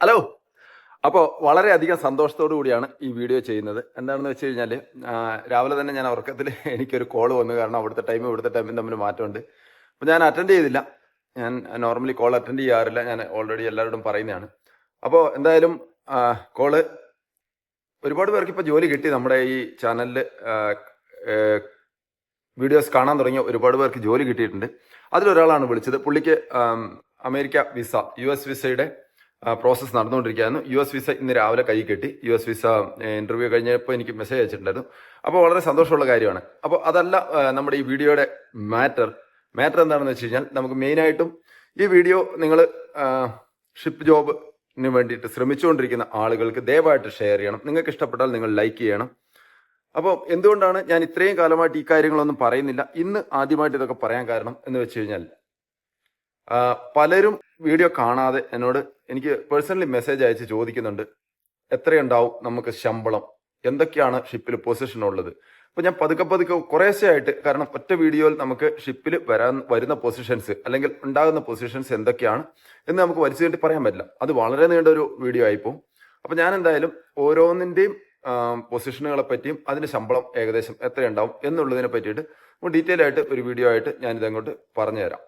Hello. അപ്പോൾ വളരെയധികം സന്തോഷത്തോടു കൂടിയാണ് ഈ വീഡിയോ ചെയ്യുന്നത്. എന്താണെന്ന് വെച്ച് കഴിഞ്ഞാൽ രാവിലെ തന്നെ ഞാൻ ഉറക്കത്തിൽ എനിക്കൊരു കോൾ വന്നു. കാരണം അവിടുത്തെ ടൈമും ഇവിടുത്തെ ടൈമും തമ്മിൽ മാറ്റമുണ്ട്. അപ്പോൾ ഞാൻ അറ്റൻഡ് ചെയ്തില്ല. ഞാൻ നോർമലി കോൾ അറ്റൻഡ് ചെയ്യാറില്ല. ഞാൻ ഓൾറെഡി എല്ലാവരോടും പറയുന്നതാണ്. അപ്പോൾ എന്തായാലും കോൾ ഒരുപാട് പേർക്ക് ഇപ്പോൾ ജോലി കിട്ടി. നമ്മുടെ ഈ ചാനലിൽ വീഡിയോസ് കാണാൻ തുടങ്ങിയ ഒരുപാട് പേർക്ക് ജോലി കിട്ടിയിട്ടുണ്ട്. അതിലൊരാളാണ് വിളിച്ചത്. പുള്ളിക്ക് അമേരിക്ക വിസ യു എസ് വിസയുടെ പ്രോസസ്സ് നടന്നുകൊണ്ടിരിക്കുകയായിരുന്നു. യു എസ് വിസ ഇന്ന് രാവിലെ കൈ കെട്ടി. യു എസ് വിസ ഇന്റർവ്യൂ കഴിഞ്ഞപ്പോൾ എനിക്ക് മെസ്സേജ് അയച്ചിട്ടുണ്ടായിരുന്നു. അപ്പോൾ വളരെ സന്തോഷമുള്ള കാര്യമാണ്. അപ്പോൾ അതല്ല നമ്മുടെ ഈ വീഡിയോയുടെ മാറ്റർ മാറ്റർ എന്താണെന്ന് വെച്ച് കഴിഞ്ഞാൽ നമുക്ക് മെയിനായിട്ടും ഈ വീഡിയോ നിങ്ങൾ ഷിപ്പ് ജോബിന് വേണ്ടിയിട്ട് ശ്രമിച്ചുകൊണ്ടിരിക്കുന്ന ആളുകൾക്ക് ദയവായിട്ട് ഷെയർ ചെയ്യണം. നിങ്ങൾക്ക് ഇഷ്ടപ്പെട്ടാൽ നിങ്ങൾ ലൈക്ക് ചെയ്യണം. അപ്പോൾ എന്തുകൊണ്ടാണ് ഞാൻ ഇത്രയും കാലമായിട്ട് ഈ കാര്യങ്ങളൊന്നും പറയുന്നില്ല? ഇന്ന് ആദ്യമായിട്ട് ഇതൊക്കെ പറയാൻ കാരണം എന്ന് വെച്ച് കഴിഞ്ഞാൽ പലരും വീഡിയോ കാണാതെ എന്നോട് എനിക്ക് പേഴ്സണലി മെസ്സേജ് അയച്ച് ചോദിക്കുന്നുണ്ട്. എത്രയുണ്ടാവും നമുക്ക് ശമ്പളം? എന്തൊക്കെയാണ് ഷിപ്പിൽ പൊസിഷൻ ഉള്ളത്? അപ്പൊ ഞാൻ പതുക്കെ പതുക്കെ കുറേശ്ശെ ആയിട്ട് കാരണം ഒറ്റ വീഡിയോയിൽ നമുക്ക് ഷിപ്പിൽ വരാൻ വരുന്ന പൊസിഷൻസ് അല്ലെങ്കിൽ ഉണ്ടാകുന്ന പൊസിഷൻസ് എന്തൊക്കെയാണ് എന്ന് നമുക്ക് വലിച്ചു നീട്ടി പറയാൻ പറ്റില്ല. അത് വളരെ നീണ്ട ഒരു വീഡിയോ ആയിപ്പോ അപ്പൊ ഞാൻ എന്തായാലും ഓരോന്നിന്റെയും പൊസിഷനുകളെ പറ്റിയും അതിന്റെ ശമ്പളം ഏകദേശം എത്രയുണ്ടാവും എന്നുള്ളതിനെ പറ്റിയിട്ട് ഡീറ്റെയിൽ ആയിട്ട് ഒരു വീഡിയോ ആയിട്ട് ഞാൻ ഇതങ്ങോട്ട് പറഞ്ഞു തരാം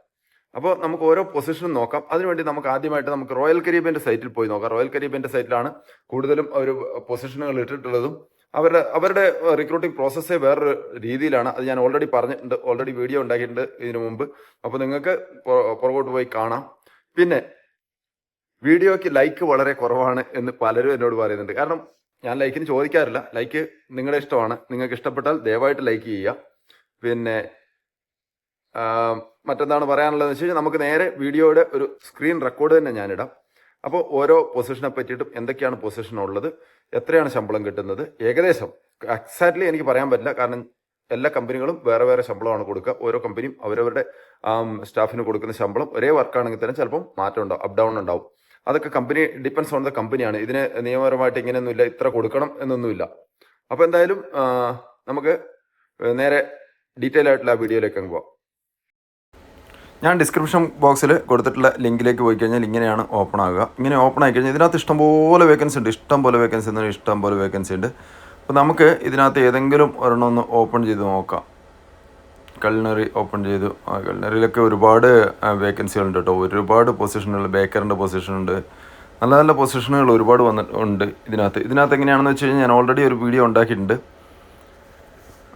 അപ്പോൾ നമുക്ക് ഓരോ പൊസിഷനും നോക്കാം. അതിനുവേണ്ടി നമുക്ക് ആദ്യമായിട്ട് നമുക്ക് റോയൽ കരീബിയന്റെ സൈറ്റിൽ പോയി നോക്കാം. റോയൽ കരീബിയന്റെ സൈറ്റിലാണ് കൂടുതലും ഒരു പൊസിഷനുകൾ ഇട്ടിട്ടുള്ളതും. അവരുടെ അവരുടെ റിക്രൂട്ടിംഗ് പ്രോസസ്സേ വേറൊരു രീതിയിലാണ്. അത് ഞാൻ ഓൾറെഡി പറഞ്ഞിട്ടുണ്ട്. ഓൾറെഡി വീഡിയോ ഉണ്ടാക്കിയിട്ടുണ്ട് ഇതിനു മുമ്പ്. അപ്പോൾ നിങ്ങൾക്ക് പുറകോട്ട് പോയി കാണാം. പിന്നെ വീഡിയോയ്ക്ക് ലൈക്ക് വളരെ കുറവാണ് എന്ന് പലരും എന്നോട് പറയുന്നുണ്ട്. കാരണം ഞാൻ ലൈക്കിന് ചോദിക്കാറില്ല. ലൈക്ക് നിങ്ങളുടെ ഇഷ്ടമാണ്. നിങ്ങൾക്ക് ഇഷ്ടപ്പെട്ടാൽ ദയവായിട്ട് ലൈക്ക് ചെയ്യുക. പിന്നെ മറ്റെന്താണ് പറയാനുള്ളതെന്ന് വെച്ച് കഴിഞ്ഞാൽ നമുക്ക് നേരെ വീഡിയോയുടെ ഒരു സ്ക്രീൻ റെക്കോർഡ് തന്നെ ഞാനിടാം. അപ്പോൾ ഓരോ പൊസിഷനെ പറ്റിയിട്ടും എന്തൊക്കെയാണ് പൊസിഷൻ ഉള്ളത് എത്രയാണ് ശമ്പളം കിട്ടുന്നത് ഏകദേശം എക്സാക്ട്ലി എനിക്ക് പറയാൻ പറ്റില്ല. കാരണം എല്ലാ കമ്പനികളും വേറെ വേറെ ശമ്പളമാണ് കൊടുക്കുക. ഓരോ കമ്പനിയും അവരവരുടെ സ്റ്റാഫിന് കൊടുക്കുന്ന ശമ്പളം ഒരേ വർക്കാണെങ്കിൽ തന്നെ ചിലപ്പം മാറ്റം ഉണ്ടാവും അപ് ഡൗൺ ഉണ്ടാവും. അതൊക്കെ കമ്പനി ഡിപ്പെൻസ് ഓൺ ദ കമ്പനിയാണ് ഇതിന് നിയമപരമായിട്ട് ഇങ്ങനെയൊന്നുമില്ല ഇത്ര കൊടുക്കണം എന്നൊന്നുമില്ല. അപ്പോൾ എന്തായാലും നമുക്ക് നേരെ ഡീറ്റെയിൽ ആയിട്ടുള്ള ആ വീഡിയോയിലേക്ക് അങ്ങ് പോവാം. ഞാൻ ഡിസ്ക്രിപ്ഷൻ ബോക്സിൽ കൊടുത്തിട്ടുള്ള ലിങ്കിലേക്ക് പോയി കഴിഞ്ഞാൽ ഇങ്ങനെയാണ് ഓപ്പൺ ആകുക ഇങ്ങനെ ഓപ്പൺ ആയി കഴിഞ്ഞാൽ ഇതിനകത്ത് ഇഷ്ടംപോലെ വേക്കൻസി ഉണ്ട്. ഇഷ്ടം പോലെ വേക്കൻസി ഉണ്ട് ഇഷ്ടം പോലെ വേക്കൻസി ഉണ്ട്. അപ്പോൾ നമുക്ക് ഇതിനകത്ത് ഏതെങ്കിലും ഒരെണ്ണം ഒന്ന് ഓപ്പൺ ചെയ്ത് നോക്കാം. കൾണറി ഓപ്പൺ ചെയ്തു. കൾണറിയിലൊക്കെ ഒരുപാട് വേക്കൻസികളുണ്ട് കേട്ടോ. ഒരുപാട് പൊസിഷനുകൾ ബേക്കറിന്റെ പൊസിഷനുണ്ട് നല്ല നല്ല പൊസിഷനുകൾ ഒരുപാട് വന്നിട്ടുണ്ട് ഇതിനകത്ത്. ഇതിനകത്ത് എങ്ങനെയാണെന്ന് വെച്ച് കഴിഞ്ഞാൽ ഞാൻ ഓൾറെഡി ഒരു വീഡിയോ ഉണ്ടാക്കിയിട്ടുണ്ട്.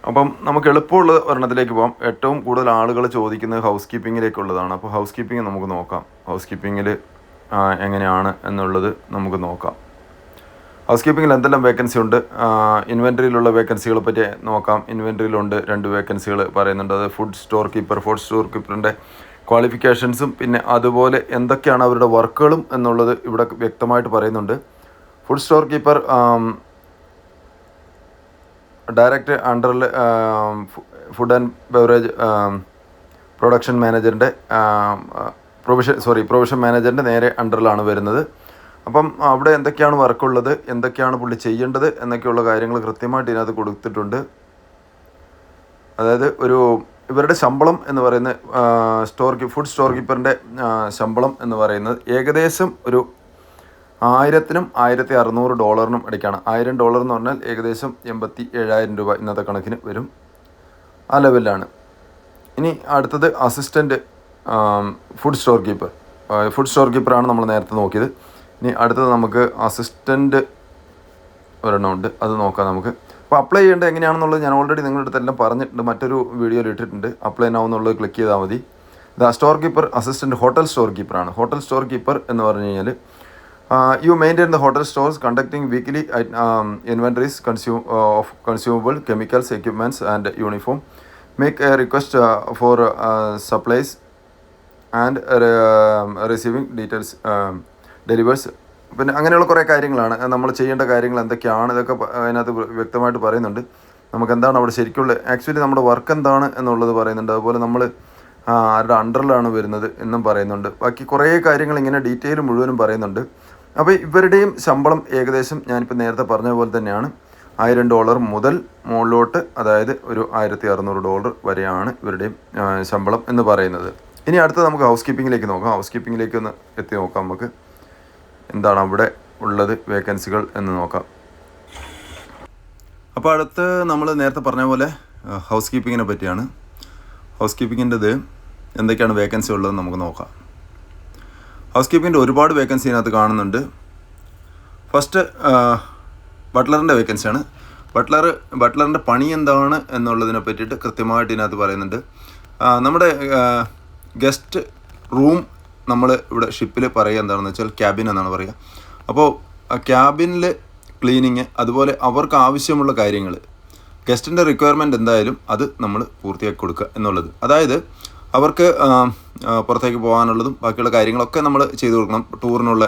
അപ്പം നമുക്ക് എളുപ്പമുള്ള ഒരെണ്ണത്തിലേക്ക് പോകാം ഏറ്റവും കൂടുതൽ ആളുകൾ ചോദിക്കുന്നത് ഹൗസ് കീപ്പിങ്ങിലേക്കുള്ളതാണ് അപ്പോൾ ഹൗസ് കീപ്പിംഗ് നമുക്ക് നോക്കാം. ഹൗസ് കീപ്പിങ്ങിൽ എങ്ങനെയാണ് എന്നുള്ളത് നമുക്ക് നോക്കാം. ഹൗസ് കീപ്പിങ്ങിൽ എന്തെല്ലാം വേക്കൻസി ഉണ്ട്? ഇൻവെന്ററിയിലുള്ള വേക്കൻസികളെ പറ്റി നോക്കാം. ഇൻവെന്ററിയിലുണ്ട് രണ്ട് വേക്കൻസികൾ പറയുന്നുണ്ട്. അത് food store keeper food store കീപ്പറിന്റെ ക്വാളിഫിക്കേഷൻസും പിന്നെ അതുപോലെ എന്തൊക്കെയാണ് അവരുടെ വർക്കുകളും എന്നുള്ളത് ഇവിടെ വ്യക്തമായിട്ട് പറയുന്നുണ്ട്. ഫുഡ് സ്റ്റോർ കീപ്പർ ഡയറക്റ്റ് അണ്ടറിൽ ഫുഡ് ആൻഡ് ബെവറേജ് പ്രൊഡക്ഷൻ മാനേജറിന്റെ പ്രൊവിഷൻ സോറി പ്രൊവിഷൻ മാനേജറിന്റെ നേരെ അണ്ടറിലാണ് വരുന്നത്. അപ്പം അവിടെ എന്തൊക്കെയാണ് വർക്കുള്ളത് എന്തൊക്കെയാണ് പുള്ളി ചെയ്യേണ്ടത് എന്നൊക്കെയുള്ള കാര്യങ്ങൾ കൃത്യമായിട്ട് ഇതിനകത്ത് കൊടുത്തിട്ടുണ്ട്. അതായത് ഒരു ഇവരുടെ ശമ്പളം എന്ന് പറയുന്നത് സ്റ്റോർ ഫുഡ് സ്റ്റോർ കീപ്പറിന്റെ ശമ്പളം എന്ന് പറയുന്നത് ഏകദേശം ഒരു ആയിരത്തിനും ആയിരത്തി അറുന്നൂറ് ഡോളറിനും ഇടയ്ക്കാണ്. ആയിരം ഡോളർ എന്ന് പറഞ്ഞാൽ ഏകദേശം എൺപത്തി ഏഴായിരം രൂപ ഇന്നത്തെ കണക്കിന് വരും ആ ലെവലിലാണ്. ഇനി അടുത്തത് assistant food store keeper food store കീപ്പറാണ് നമ്മൾ നേരത്തെ നോക്കിയത്. ഇനി അടുത്തത് നമുക്ക് അസിസ്റ്റന്റ് ഒരെണ്ണം ഉണ്ട്. അത് നോക്കാം നമുക്ക്. അപ്പോൾ അപ്ലൈ ചെയ്യേണ്ടത് എങ്ങനെയാണെന്നുള്ളത് ഞാൻ ഓൾറെഡി നിങ്ങളുടെ അടുത്ത് എല്ലാം പറഞ്ഞിട്ടുണ്ട്. മറ്റൊരു വീഡിയോയിൽ ഇട്ടിട്ടുണ്ട്. അപ്ലൈ നൗ എന്നുള്ളത് ക്ലിക്ക് ചെയ്താൽ മതി. ഇത് store keeper assistant hotel store കീപ്പറാണ് hotel store keeper എന്ന് പറഞ്ഞു കഴിഞ്ഞാൽ you maintain the hotel stores conducting weekly inventories consu of consumable chemicals equipments and uniform make a request for supplies and receiving details delivers പിന്നെ അങ്ങനെയുള്ള കുറേ കാര്യങ്ങളാണ്. നമ്മൾ ചെയ്യേണ്ട കാര്യങ്ങൾ എന്തൊക്കെയാണ് ഇതൊക്കെ അതിനകത്ത് വ്യ- വ്യക്തമായിട്ട് പറയുന്നുണ്ട്. നമുക്ക് എന്താണ് അവിടെ ശരിക്കുള്ള ആക്ച്വലി നമ്മുടെ വർക്ക് എന്താണ് എന്നുള്ളത് പറയുന്നുണ്ട്. അതുപോലെ നമ്മൾ ആരുടെ അണ്ടറിലാണ് വരുന്നത് എന്നും പറയുന്നുണ്ട്. ബാക്കി കുറേ കാര്യങ്ങൾ ഇങ്ങനെ ഡീറ്റെയിൽ മുഴുവനും പറയുന്നുണ്ട്. അപ്പോൾ ഇവരുടെയും ശമ്പളം ഏകദേശം ഞാനിപ്പോൾ നേരത്തെ പറഞ്ഞ പോലെ തന്നെയാണ്. ആയിരം ഡോളർ മുതൽ മുകളിലോട്ട് അതായത് ഒരു ആയിരത്തി അറുന്നൂറ് ഡോളർ വരെയാണ് ഇവരുടെയും ശമ്പളം എന്ന് പറയുന്നത്. ഇനി അടുത്ത് നമുക്ക് ഹൗസ് കീപ്പിങ്ങിലേക്ക് നോക്കാം. ഹൗസ് കീപ്പിങ്ങിലേക്ക് ഒന്ന് എത്തി നോക്കാം നമുക്ക്. എന്താണ് അവിടെ ഉള്ളത് വേക്കൻസികൾ എന്ന് നോക്കാം. അപ്പോൾ അടുത്ത് നമ്മൾ നേരത്തെ പറഞ്ഞ പോലെ ഹൗസ് കീപ്പിങ്ങിനെ പറ്റിയാണ്. ഹൗസ് കീപ്പിങ്ങിന്റെത് എന്തൊക്കെയാണ് വേക്കൻസി ഉള്ളതെന്ന് നമുക്ക് നോക്കാം. ഹൗസ് കീപ്പിങ്ങിന്റെ ഒരുപാട് വേക്കൻസി ഇതിനകത്ത് കാണുന്നുണ്ട്. ഫസ്റ്റ് ബട്ട്ലറിന്റെ വേക്കൻസിയാണ് ബട്ട്ലർ ബട്ട്ലറിന്റെ പണി എന്താണ് എന്നുള്ളതിനെ പറ്റിയിട്ട് കൃത്യമായിട്ട് ഇതിനകത്ത് പറയുന്നുണ്ട്. നമ്മുടെ ഗസ്റ്റ് റൂം നമ്മൾ ഇവിടെ ഷിപ്പിൽ പറയുക എന്താണെന്ന് വെച്ചാൽ ക്യാബിൻ എന്നാണ് പറയുക. അപ്പോൾ ക്യാബിനിൽ ക്ലീനിങ് അതുപോലെ അവർക്ക് ആവശ്യമുള്ള കാര്യങ്ങൾ ഗസ്റ്റിന്റെ റിക്വയർമെന്റ് എന്തായാലും അത് നമ്മൾ പൂർത്തിയാക്കി കൊടുക്കുക എന്നുള്ളത്. അതായത് അവർക്ക് പുറത്തേക്ക് പോകാനുള്ളതും ബാക്കിയുള്ള കാര്യങ്ങളൊക്കെ നമ്മൾ ചെയ്തു കൊടുക്കണം. ടൂറിനുള്ള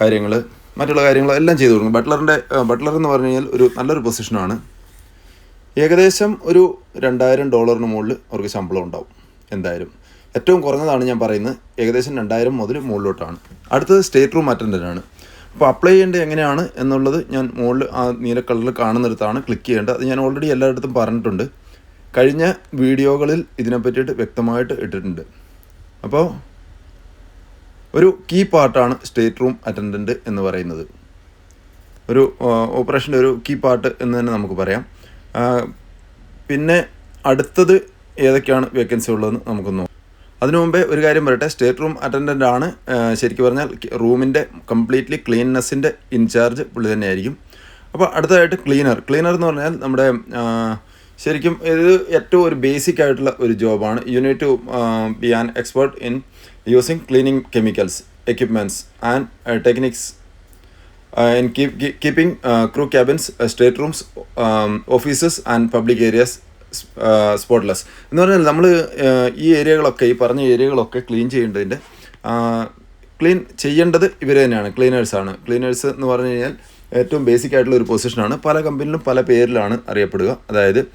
കാര്യങ്ങൾ മറ്റുള്ള കാര്യങ്ങൾ എല്ലാം ചെയ്തു കൊടുക്കണം. ബട്ട്ലറിന്റെ ബട്ട്ലർ എന്ന് പറഞ്ഞു കഴിഞ്ഞാൽ ഒരു നല്ലൊരു പൊസിഷനാണ്. ഏകദേശം ഒരു രണ്ടായിരം ഡോളറിന് മുകളിൽ അവർക്ക് ശമ്പളം ഉണ്ടാവും എന്തായാലും. ഏറ്റവും കുറഞ്ഞതാണ് ഞാൻ പറയുന്നത് ഏകദേശം രണ്ടായിരം മുതൽ മുകളിലോട്ടാണ്. അടുത്തത് സ്റ്റേറ്റ് റൂം അറ്റൻഡന്റ് ആണ്. അപ്പോൾ അപ്ലൈ ചെയ്യേണ്ടത് എങ്ങനെയാണ് എന്നുള്ളത് ഞാൻ മുകളിൽ ആ നീല കളറിൽ കാണുന്നിടത്താണ് ക്ലിക്ക് ചെയ്യേണ്ടത്. അത് ഞാൻ ഓൾറെഡി എല്ലായിടത്തും പറഞ്ഞിട്ടുണ്ട്. കഴിഞ്ഞ വീഡിയോകളിൽ ഇതിനെ പറ്റിയിട്ട് വ്യക്തമായിട്ട് ഇട്ടിട്ടുണ്ട്. അപ്പോൾ ഒരു കീ പാർട്ടാണ് സ്റ്റേറ്റ് റൂം അറ്റൻഡന്റ് എന്ന് പറയുന്നത്. ഒരു ഓപ്പറേഷന്റെ ഒരു കീ പാർട്ട് എന്ന് തന്നെ നമുക്ക് പറയാം. പിന്നെ അടുത്തത് ഏതൊക്കെയാണ് വേക്കൻസി ഉള്ളതെന്ന് നമുക്ക് നോക്കാം. അതിനു മുമ്പേ ഒരു കാര്യം പറയട്ടെ സ്റ്റേറ്റ് റൂം അറ്റൻഡന്റ് ആണ് ശരിക്കും പറഞ്ഞാൽ റൂമിന്റെ കംപ്ലീറ്റ്ലി ക്ലീൻനെസ്സിന്റെ ഇൻചാർജ് പുള്ളി തന്നെയായിരിക്കും. അപ്പോൾ അടുത്തതായിട്ട് ക്ലീനർ ക്ലീനർ എന്ന് പറഞ്ഞാൽ നമ്മുടെ ശരിക്കും ഇത് ഏറ്റവും ഒരു ബേസിക് ആയിട്ടുള്ള ഒരു ജോബാണ് you need to be an expert in using cleaning chemicals equipments and techniques in keep keeping crew cabins state rooms offices and public areas spotless എന്ന് പറഞ്ഞാൽ നമ്മൾ ഈ ഏരിയകളൊക്കെ ഈ പറഞ്ഞ ഏരിയകളൊക്കെ ക്ലീൻ ചെയ്യേണ്ടതിന്റെ ക്ലീൻ ചെയ്യേണ്ടത് ഇവർ തന്നെയാണ് ക്ലീനേഴ്സാണ് ക്ലീനേഴ്സ് എന്ന് പറഞ്ഞു കഴിഞ്ഞാൽ ഏറ്റവും ബേസിക് ആയിട്ടുള്ള ഒരു പൊസിഷനാണ് പല കമ്പനിയിലും പല പേരിലാണ് അറിയപ്പെടുക. അതായത്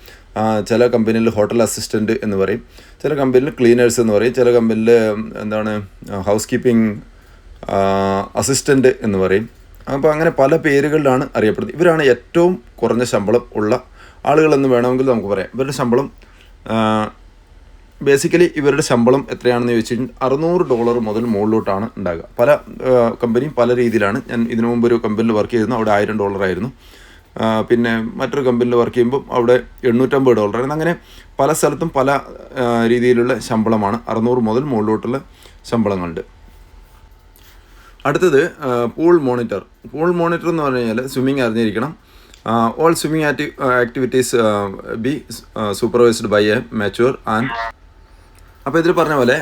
ചില കമ്പനിയിൽ ഹോട്ടൽ അസിസ്റ്റന്റ് എന്ന് പറയും. ചില കമ്പനിയിൽ ക്ലീനേഴ്സ് എന്ന് പറയും. ചില കമ്പനിയിൽ എന്താണ് ഹൗസ് കീപ്പിംഗ് അസിസ്റ്റന്റ് എന്ന് പറയും. അപ്പോൾ അങ്ങനെ പല പേരുകളിലാണ് അറിയപ്പെടുന്നത്. ഇവരാണ് ഏറ്റവും കുറഞ്ഞ ശമ്പളം ഉള്ള ആളുകളെന്ന് വേണമെങ്കിൽ നമുക്ക് പറയാം. ഇവരുടെ ശമ്പളം ബേസിക്കലി ഇവരുടെ ശമ്പളം എത്രയാണെന്ന് ചോദിച്ചു കഴിഞ്ഞാൽ അറുന്നൂറ് ഡോളർ മുതൽ മുകളിലോട്ടാണ് ഉണ്ടാകുക പല കമ്പനിയും പല രീതിയിലാണ്. ഞാൻ ഇതിനു മുമ്പ് ഒരു കമ്പനിയിൽ വർക്ക് ചെയ്തിരുന്നു. അവിടെ ആയിരം ഡോളർ ആയിരുന്നു. പിന്നെ മറ്റൊരു കമ്പനിയിൽ വർക്ക് ചെയ്യുമ്പോൾ അവിടെ എണ്ണൂറ്റമ്പത് ഡോളറായിരുന്നു അങ്ങനെ പല സ്ഥലത്തും പല രീതിയിലുള്ള ശമ്പളമാണ് അറുന്നൂറ് മുതൽ മുകളിലോട്ടുള്ള ശമ്പളങ്ങളുണ്ട്. അടുത്തത് പൂൾ മോണിറ്റർ പൂൾ മോണിറ്റർ എന്ന് പറഞ്ഞു കഴിഞ്ഞാൽ സ്വിമ്മിങ് അറിഞ്ഞിരിക്കണം. All swimming acti activities be supervised by a mature and അപ്പോൾ ഇതിൽ പറഞ്ഞ പോലെ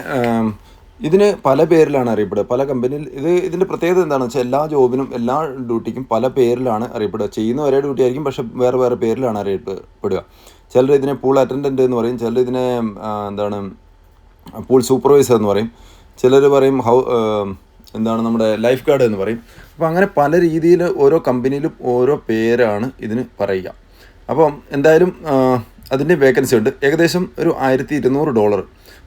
ഇതിന് പല പേരിലാണ് അറിയപ്പെടുക. പല കമ്പനിയിൽ ഇത് ഇതിന്റെ പ്രത്യേകത എന്താണെന്ന് വെച്ചാൽ എല്ലാ ജോബിനും എല്ലാ ഡ്യൂട്ടിക്കും പല പേരിലാണ് അറിയപ്പെടുക. ചെയ്യുന്ന ഒരേ ഡ്യൂട്ടി ആയിരിക്കും പക്ഷെ വേറെ വേറെ പേരിലാണ് അറിയപ്പെടുക. ചിലർ ഇതിനെ പൂൾ അറ്റൻഡന്റ് എന്ന് പറയും ചിലർ ഇതിനെ എന്താണ് പൂൾ സൂപ്പർവൈസർ എന്ന് പറയും. ചിലർ പറയും ഹൗ എന്താണ് നമ്മുടെ ലൈഫ് ഗാർഡ് എന്ന് പറയും. അപ്പോൾ അങ്ങനെ പല രീതിയിൽ ഓരോ കമ്പനിയിലും ഓരോ പേരാണ് ഇതിന് പറയുക. അപ്പം എന്തായാലും അതിന്റെ വേക്കൻസി ഉണ്ട്. ഏകദേശം ഒരു ആയിരത്തി ഇരുന്നൂറ് ഡോളർ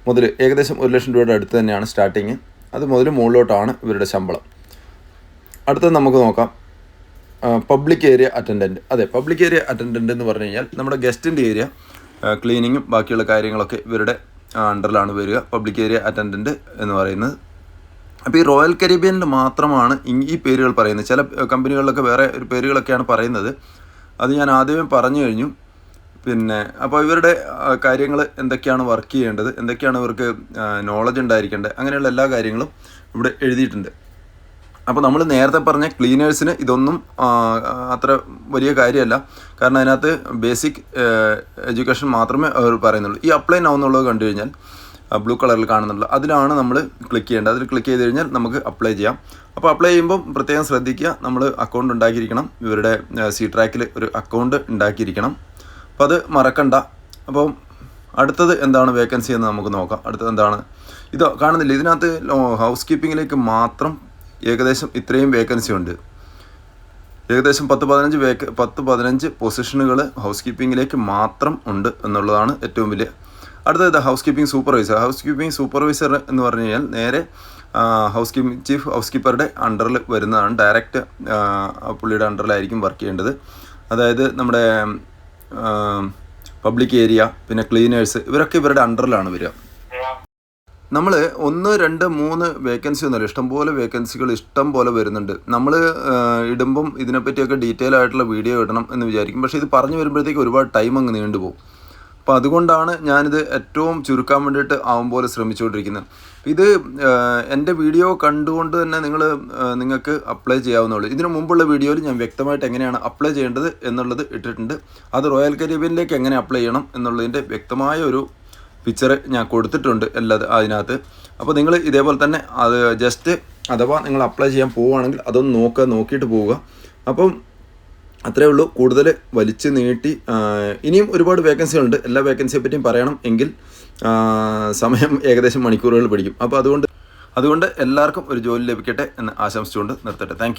മുതൽ ഏകദേശം ഒരു ലക്ഷം രൂപയുടെ അടുത്ത് തന്നെയാണ് സ്റ്റാർട്ടിങ് അത് മുതൽ മുകളിലോട്ടാണ് ഇവരുടെ ശമ്പളം. അടുത്തത് നമുക്ക് നോക്കാം. പബ്ലിക് ഏരിയ അറ്റൻഡന്റ് അതെ പബ്ലിക് ഏരിയ അറ്റൻഡന്റ് എന്ന് പറഞ്ഞു കഴിഞ്ഞാൽ നമ്മുടെ ഗസ്റ്റിന്റെ ഏരിയ ക്ലീനിങ്ങും ബാക്കിയുള്ള കാര്യങ്ങളൊക്കെ ഇവരുടെ അണ്ടറിലാണ് വരിക. പബ്ലിക് ഏരിയ അറ്റൻഡന്റ് എന്ന് പറയുന്നത്. അപ്പോൾ ഈ റോയൽ കരീബിയനിൽ മാത്രമാണ് ഈ പേരുകൾ പറയുന്നത്. ചില കമ്പനികളിലൊക്കെ വേറെ ഒരു പേരുകളൊക്കെയാണ് പറയുന്നത്. അത് ഞാൻ ആദ്യമേ പറഞ്ഞു കഴിഞ്ഞു. പിന്നെ അപ്പോൾ ഇവരുടെ കാര്യങ്ങൾ എന്തൊക്കെയാണ് വർക്ക് ചെയ്യേണ്ടത്? എന്തൊക്കെയാണ് ഇവർക്ക് നോളജ് ഉണ്ടായിരിക്കേണ്ടത്? അങ്ങനെയുള്ള എല്ലാ കാര്യങ്ങളും ഇവിടെ എഴുതിയിട്ടുണ്ട്. അപ്പോൾ നമ്മൾ നേരത്തെ പറഞ്ഞ ക്ലീനേഴ്സിന് ഇതൊന്നും അത്ര വലിയ കാര്യമല്ല. കാരണം അതിനകത്ത് ബേസിക് എഡ്യൂക്കേഷൻ മാത്രമേ അവർ പറയുന്നുള്ളൂ. ഈ അപ്ലൈ നൗ കണ്ടു കഴിഞ്ഞാൽ ബ്ലൂ കളറിൽ കാണുന്നുള്ളൂ. അതിലാണ് നമ്മൾ ക്ലിക്ക് ചെയ്യേണ്ടത്. അതിൽ ക്ലിക്ക് ചെയ്ത് കഴിഞ്ഞാൽ നമുക്ക് അപ്ലൈ ചെയ്യാം. അപ്പോൾ അപ്ലൈ ചെയ്യുമ്പോൾ പ്രത്യേകം ശ്രദ്ധിക്കുക. നമ്മൾ അക്കൗണ്ട് ഉണ്ടാക്കിയിരിക്കണം. ഇവരുടെ സി ട്രാക്കിൽ ഒരു അക്കൗണ്ട് ഉണ്ടാക്കിയിരിക്കണം. അപ്പോൾ അത് മറക്കണ്ട. അപ്പം അടുത്തത് എന്താണ് വേക്കൻസി എന്ന് നമുക്ക് നോക്കാം. അടുത്തത് എന്താണ്? ഇത് കാണുന്നില്ല? ഇതിനകത്ത് ഹൗസ് കീപ്പിങ്ങിലേക്ക് മാത്രം ഏകദേശം ഇത്രയും വേക്കൻസി ഉണ്ട്. ഏകദേശം പത്ത് പതിനഞ്ച് വേക്ക് പത്ത് പതിനഞ്ച് പൊസിഷനുകൾ ഹൗസ് കീപ്പിങ്ങിലേക്ക് മാത്രം ഉണ്ട് എന്നുള്ളതാണ് ഏറ്റവും വലിയ. അടുത്തത് house keeping supervisor house keeping supervisor എന്ന് പറഞ്ഞു കഴിഞ്ഞാൽ നേരെ ഹൗസ് കീപ്പിംഗ് ചീഫ് ഹൗസ് കീപ്പറുടെ അണ്ടറിൽ വരുന്നതാണ് ഡയറക്റ്റ് പുള്ളിയുടെ അണ്ടറിലായിരിക്കും വർക്ക് ചെയ്യേണ്ടത്. അതായത് നമ്മുടെ പബ്ലിക് ഏരിയ പിന്നെ ക്ലീനേഴ്സ് ഇവരൊക്കെ ഇവരുടെ അണ്ടറിലാണ് വരിക. നമ്മൾ ഒന്ന് രണ്ട് മൂന്ന് വേക്കൻസി ഒന്നുമില്ല. ഇഷ്ടംപോലെ വേക്കൻസികൾ ഇഷ്ടം പോലെ വരുന്നുണ്ട്. നമ്മൾ ഇടുമ്പം ഇതിനെപ്പറ്റിയൊക്കെ ഡീറ്റെയിൽ ആയിട്ടുള്ള വീഡിയോ ഇടണം എന്ന് വിചാരിക്കും. പക്ഷേ ഇത് പറഞ്ഞു വരുമ്പോഴത്തേക്ക് ഒരുപാട് ടൈം അങ്ങ് നീണ്ടുപോകും. അപ്പോൾ അതുകൊണ്ടാണ് ഞാനിത് ഏറ്റവും ചുരുക്കാൻ വേണ്ടിയിട്ട് ആവും പോലെ ശ്രമിച്ചുകൊണ്ടിരിക്കുന്നത്. ഇത് എന്റെ വീഡിയോ കണ്ടുകൊണ്ട് തന്നെ നിങ്ങൾ നിങ്ങൾക്ക് അപ്ലൈ ചെയ്യാവുന്നുള്ളൂ ഇതിനു മുമ്പുള്ള വീഡിയോയിൽ ഞാൻ വ്യക്തമായിട്ട് എങ്ങനെയാണ് അപ്ലൈ ചെയ്യേണ്ടത് എന്നുള്ളത് ഇട്ടിട്ടുണ്ട്. അത് റോയൽ കരീബിയനിലേക്ക് എങ്ങനെ അപ്ലൈ ചെയ്യണം എന്നുള്ളതിന്റെ വ്യക്തമായ ഒരു പിക്ചർ ഞാൻ കൊടുത്തിട്ടുണ്ട് എല്ലാ അതിനകത്ത്. അപ്പോൾ നിങ്ങൾ ഇതേപോലെ തന്നെ അത് ജസ്റ്റ് അഥവാ നിങ്ങൾ അപ്ലൈ ചെയ്യാൻ പോവുകയാണെങ്കിൽ അതൊന്ന് നോക്കുക നോക്കിയിട്ട് പോവുക. അപ്പം അത്രേ ഉള്ളൂ. കൂടുതൽ വലിച്ചു നീട്ടി ഇനിയും ഒരുപാട് വേക്കൻസികളുണ്ട്. എല്ലാ വേക്കൻസിയെ പറ്റിയും പറയണം എങ്കിൽ സമയം ഏകദേശം മണിക്കൂറുകൾ പിടിക്കും അപ്പോൾ അതുകൊണ്ട് അതുകൊണ്ട് എല്ലാവർക്കും ഒരു ജോലി ലഭിക്കട്ടെ എന്ന് ആശംസിച്ചുകൊണ്ട് നിർത്തട്ടെ. താങ്ക്